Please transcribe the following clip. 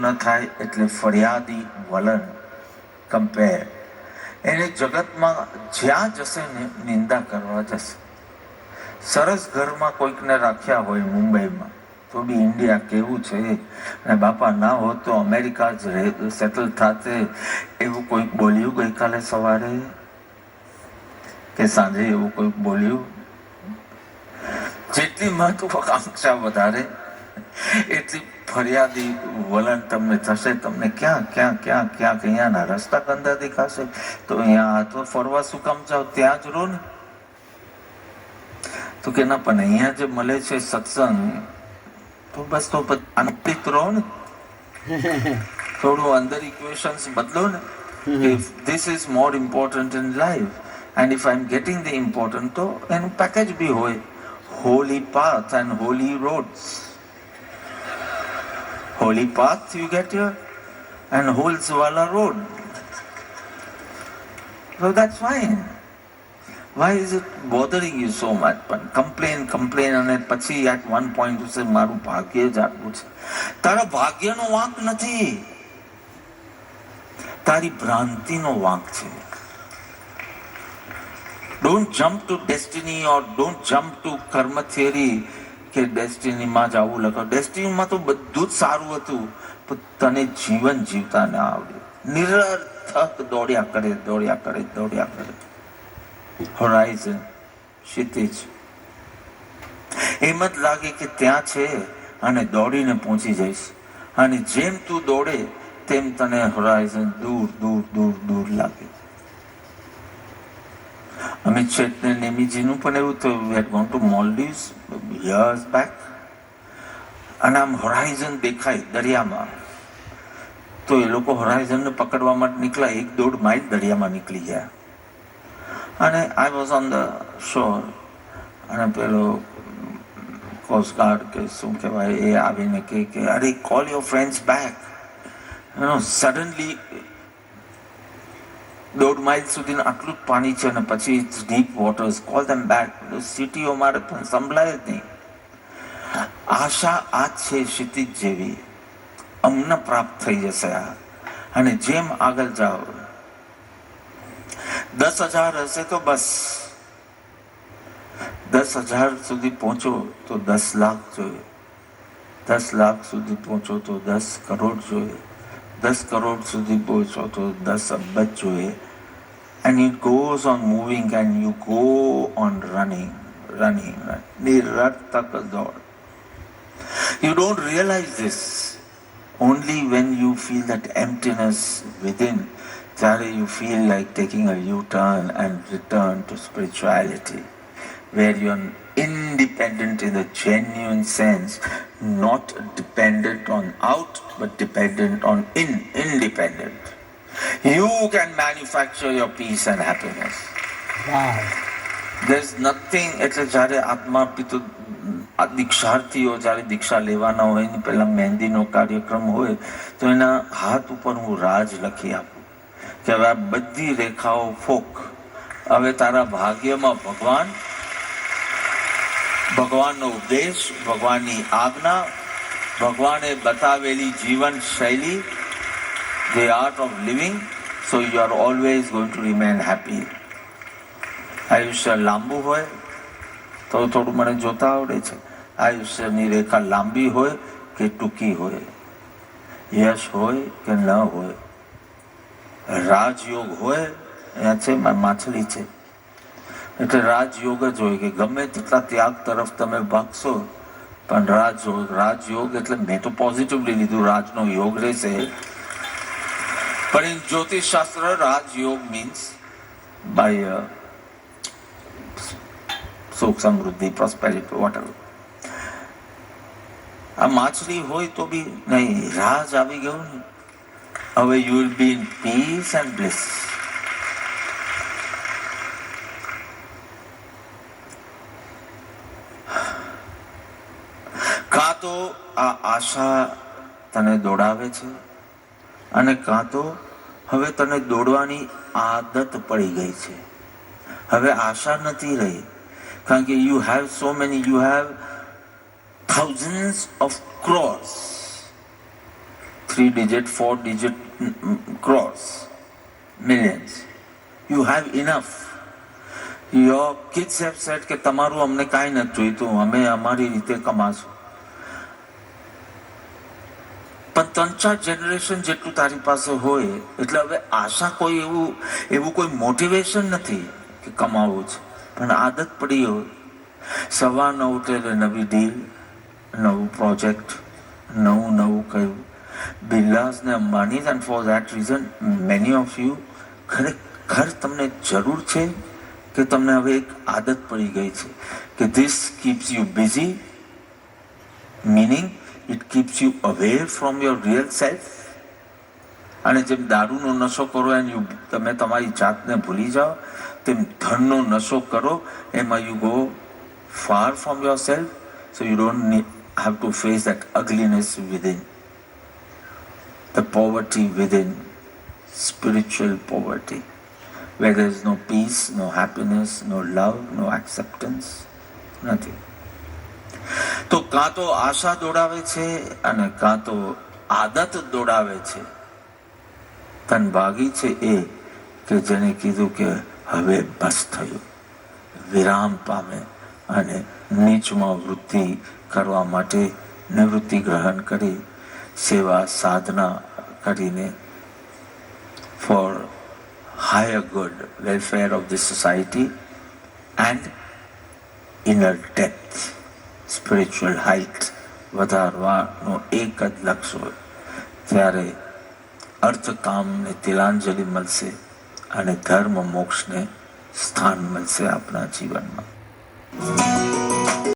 ન થાય એટલે ફરિયાદી વલણ કમ્પેર એને જગતમાં જ્યાં જશે ને નિંદા કરવા જશે. સરસ ઘરમાં કોઈકને રાખ્યા હોય મુંબઈમાં, તો બી ઇન્ડિયા કેવું છે? અને બાપા ના હોત તો અમેરિકા જ સેટલ થાતે એવું કોઈક બોલ્યું ગઈકાલે સવારે? કે સાંજે એવું કોઈક બોલ્યું? જેટલી મહત્વાકાંક્ષા વધારે. એટલી ફરિયાદી વલણ તમને થશે તમને ક્યાં ક્યાં ક્યાં ક્યાં અહીંયાના રસ્તા ગંદા દેખાશે? તો અહીંયા તો ફરવા શું કામ જાઓ? ત્યાં જ રહો ને. તો કે ના પણ અહીંયા જે મળે છે સત્સંગ તો બસ તો આનંદિત રહો ને. થોડું અંદર ઇક્વેશન્સ બદલો ને. If this is more important in life and if I am getting the important તો એનું પેકેજ બી હોય. Holy path and holy roads holy path you get here and Holswala road. So that's fine. Why is it bothering you so much? પણ complain, complain અને પછી one point you say મારું ભાગ્ય જ આટલું છે તારા ભાગ્યનો વાંક નથી તારી ભ્રાંતિનો વાંક છે don't jump to destiny or don't jump to karma theory કે ડેસ્ટિનીમાં આવું લખો. ડેસ્ટિનીમાં તો બધું જ સારું હતું, પણ તને જીવન જીવતા ના આવડ્યું નિરર્થક દોડ્યા કરે દોડ્યા કરે દોડ્યા કરે. હોરાઇઝન ક્ષિતિજ. એમ જ લાગે કે ત્યાં છે અને દોડીને પહોંચી જઈશ. અને જેમ તું દોડે, તેમ તને હોરાઇઝન દૂર દૂર દૂર દૂર લાગે. અમિત શેઠ નેમીજીનું પણ એવું થયું we had gone to Maldives years back અને આમ હોરાઇઝન દેખાય દરિયામાં તો એ લોકો હોરાઇઝનને પકડવા માટે નીકળ્યા એક દોઢ માઇલ દરિયામાં નીકળી ગયા અને I was on the shore અને પેલો કોસ્ટગાર્ડ કે શું કહેવાય એ આવીને કહે કે અરે call your friends back suddenly દોઢ માઇલ સુધીનું આટલું જ પાણી છે અને પછી deep waters call them back મારે પણ સંભળાય જ નહીં. આશા આ છે ક્ષિતિજ જેવી. અમને પ્રાપ્ત થઈ જશે આ. અને જેમ આગળ જાઓ. દસ હજાર હશે તો બસ. દસ હજાર સુધી પહોંચો તો દસ લાખ જોઈએ. દસ લાખ સુધી પહોંચો તો દસ કરોડ જોઈએ. દસ કરોડ સુધી પહોંચો તો દસ અબજ જોઈએ and it goes on moving and you go on running running running. નિરર્થક દોડ you don't realize this only when you feel that emptiness within ત્યારે you feel like taking a u-turn and return to spirituality where you're independent in the genuine sense, not dependent on out, but dependent on in, independent. You can manufacture your peace and happiness. Wow. There's nothing એટલે જ્યારે આત્મા પિતુ દીક્ષાર્થીઓ જ્યારે દીક્ષા લેવાના હોય એની પહેલાં મહેંદીનો કાર્યક્રમ હોય તો એના હાથ ઉપર હું રાજ લખી આપું કે હવે આ બધી રેખાઓ ફોક હવે તારા ભાગ્યમાં ભગવાન ભગવાનનો ઉપદેશ, ભગવાનની આજ્ઞા, ભગવાને બતાવેલી જીવન શૈલી the art of living so you are always going to remain happy આયુષ્ય લાંબુ હોય, તો થોડું મને જોતા આવડે છે. આયુષ્યની રેખા લાંબી હોય કે ટૂંકી હોય? યશ હોય કે ન હોય? રાજયોગ હોય, અહીંયા છે, માછલી છે. એટલે રાજયોગ જ હોય કે ગમે તેટલા ત્યાગ તરફ તમે ભાગશો, પણ રાજયોગ રાજયોગ એટલે મેં તો પોઝિટિવલી લીધું, રાજનો યોગ રહેશે. પણ ઇન જ્યોતિષ શાસ્ત્ર રાજયોગ મીન્સ બાય સુખ સમૃદ્ધિ પ્રોસ્પેરિટી વોટર આ માછલી હોય તો બી નહીં રાજ આવી ગયો ને. હવે you will be in peace and bliss કાં તો આ આશા તને દોડાવે છે અને કાં તો હવે તને દોડવાની આદત પડી ગઈ છે હવે આશા નથી રહી કારણ કે you have so many you have crores three digit, four digit mm, mm, crores, millions. You have enough. Your kids have said કે તમારું અમને કાંઈ નથી જોઈતું અમે અમારી રીતે કમાશું પણ ત્રણ ચાર જનરેશન જેટલું તારી પાસે હોય, એટલે હવે આશા કોઈ એવું એવું કોઈ મોટિવેશન નથી કે કમાવું છે. પણ આદત પડી હોય. સવારના ઉઠે એટલે નવી ડીલ નવું પ્રોજેક્ટ નવું નવું કહ્યું. બિરલાસ ને Ambani and for that reason many of you ખરેખર તમને જરૂર છે કે તમને હવે એક આદત પડી ગઈ છે કે this keeps you busy meaning it keeps you away from your real self અને જેમ દારૂનો નશો કરો અને you- તમે તમારી જાતને ભૂલી જાઓ તેમ ધનનો નશો કરો એમાં you go far from yourself so you don't to face that ugliness within the poverty within spiritual poverty where there is no peace no happiness no love no acceptance nothing તો કાં તો આશા દોડાવે છે અને કાં તો આદત દોડાવે છે. તન ભાગી છે એ કે જેને કીધું કે હવે બસ થયું. વિરામ પામે અને નીચમાં વૃત્તિ કરવા માટે નિવૃત્તિ ગ્રહણ કરી, સેવા સાધના કરીને for higher good welfare of the society and inner depth spiritual height વધારવાનો એક જ લક્ષ્ય હોય. ત્યારે અર્થકામને તિલાંજલિ મળશે અને ધર્મ મોક્ષને સ્થાન મળશે આપણા જીવનમાં.